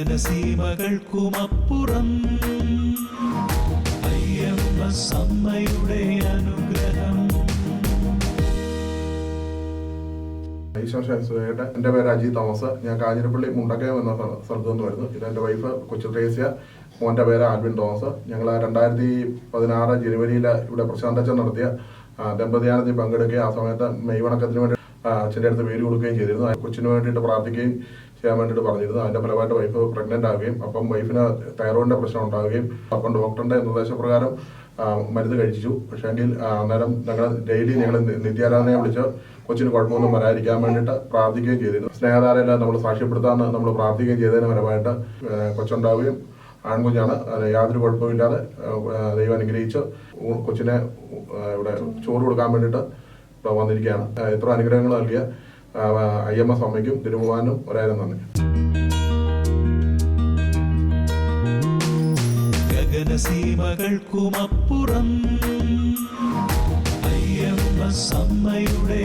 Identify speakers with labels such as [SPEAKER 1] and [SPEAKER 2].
[SPEAKER 1] ഗഗനസീമകൾക്കുമപ്പുറം അയ്യമ്മ സമ്മയുടെ അനുഗ്രഹം.
[SPEAKER 2] എന്റെ പേര് അജി തോമസ്. ഞാൻ കാഞ്ഞിരപ്പള്ളി മുണ്ടക്കയം എന്ന സ്ഥ- സ്ഥലത്ത് നിന്ന് വരുന്നു. ഇത് എന്റെ വൈഫ് കൊച്ചു ട്രേസ്യ മോന്റെ പേര് ആൽവിൻ തോമസ്. ഞങ്ങൾ രണ്ടായിരത്തി പതിനാറ് ജനുവരിയിൽ ഇവിടെ പ്രശാന്തച്ചൻ നടത്തിയ ദമ്പതിയാനത്തിൽ പങ്കെടുക്കുകയും ആ സമയത്ത് മെയ് വണക്കത്തിന് വേണ്ടി അച്ഛന്റെ അടുത്ത് പേര് കൊടുക്കുകയും ചെയ്തിരുന്നു. കൊച്ചിന് വേണ്ടിയിട്ട് പ്രാർത്ഥിക്കുകയും ചെയ്യാൻ വേണ്ടിയിട്ട് പറഞ്ഞിരുന്നു. അതിന്റെ ഫലമായിട്ട് വൈഫ് പ്രഗ്നന്റ് ആവുകയും അപ്പം വൈഫിന് തൈറോയിഡിന്റെ പ്രശ്നം ഉണ്ടാവുകയും അപ്പം ഡോക്ടറിന്റെ നിർദ്ദേശപ്രകാരം മരുന്ന് കഴിച്ചു. പക്ഷേ എങ്കിൽ അന്നേരം ഞങ്ങൾ ഡെയിലി ഞങ്ങൾ നിത്യാരാധനയെ വിളിച്ച് കൊച്ചിന് കുഴപ്പമൊന്നും വരാതിരിക്കാൻ വേണ്ടിയിട്ട് പ്രാർത്ഥിക്കുകയും ചെയ്തിരുന്നു. സ്നേഹധാരയെല്ലാം നമ്മൾ സാക്ഷ്യപ്പെടുത്താമെന്ന് നമ്മൾ പ്രാർത്ഥിക്കുകയും ചെയ്തതിന് ഫലമായിട്ട് കൊച്ചുണ്ടാവുകയും ആൺകുഞ്ഞാണ്. യാതൊരു കുഴപ്പമില്ലാതെ ദൈവം അനുഗ്രഹിച്ച് കൊച്ചിനെ ഇവിടെ ചോറ് കൊടുക്കാൻ വേണ്ടിയിട്ട് വന്നിരിക്കുകയാണ്. ഇത്ര അനുഗ്രഹങ്ങൾ നൽകിയ ഐ എം എസ് അമ്മയ്ക്കും തിരുമുവാനും ഒരായിരം നന്ദി.
[SPEAKER 1] ഗഗനസീമകൾക്കുമപ്പുറം അയ്യമ്മ സമ്മയുടെ